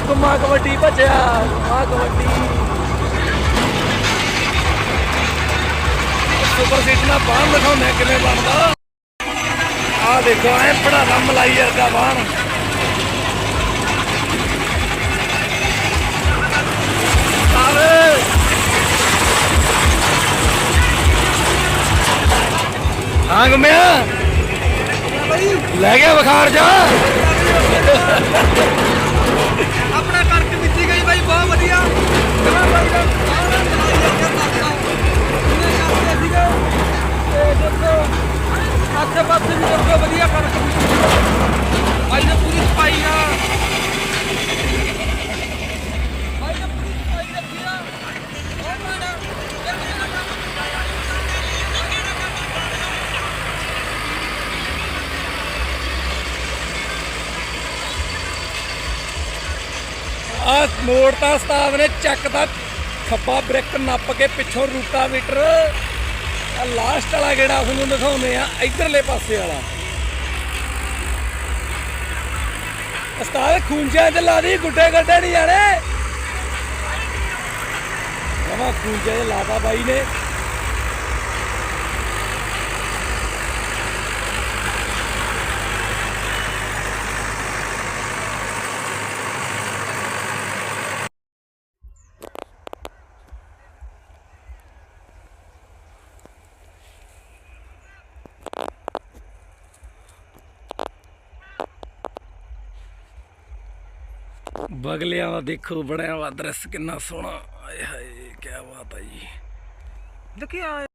ਗੁੰਮਾ ਕਬੱਡੀ ਭੱਜਿਆ ਆ kabaddi super seat ਨਾਲ ਬਾਹਰ ਦਿਖਾਉਂਦੇ ਆ ਕਿਵੇਂ ਬਣਦਾ। ਆਹ ਦੇਖੋ ਐ ਪੜਾਦਾ ਮਲਾਈ ਵਰਗਾ ਬਾਹਰ ਆਵੇ। ਹਾਂ ਗੁੰਮਿਆ। ਲੈ ਗਿਆ ਬੁਖਾਰ ਜਾ। ਪਾਸੇ ਵਧੀਆ ਕਣਕ ਬਾਈ ਪੂਰੀ ਸਫ਼ਾਈ ਆ। ਆ ਮੋੜਤਾ ਸਤਾਵ ਨੇ ਚੱਕ ਦਾ ਖੱਬਾ ਬ੍ਰੇਕ ਨੱਪ ਕੇ ਪਿੱਛੋਂ ਰੂਟਾਵੀਟਰ। ਆ ਲਾਸਟ ਵਾਲਾ ਗੇੜਾ ਤੁਹਾਨੂੰ ਦਿਖਾਉਂਦੇ ਆ, ਇਧਰਲੇ ਪਾਸੇ ਵਾਲਾ। ਉਸਤਾਦ, ਖੂੰਜਿਆਂ ਚ ਲਾ ਦੀ ਗੁੱਡੇ ਗੱਡੇ ਨਹੀਂ ਜਾਣੇ। ਜਮਾ ਖੂੰਜਿਆਂ ਚ ਲਾਤਾ ਬਾਈ ਨੇ। ਬਗਲਿਆਂ ਦਾ ਦੇਖੋ ਬਣਿਆ ਵਾ ਦ੍ਰਿਸ਼ ਕਿੰਨਾ ਸੋਹਣਾ। ਆਏ ਹਾਏ ਕੀ ਬਾਤ ਆ ਜੀ। ਦੇਖਿਆ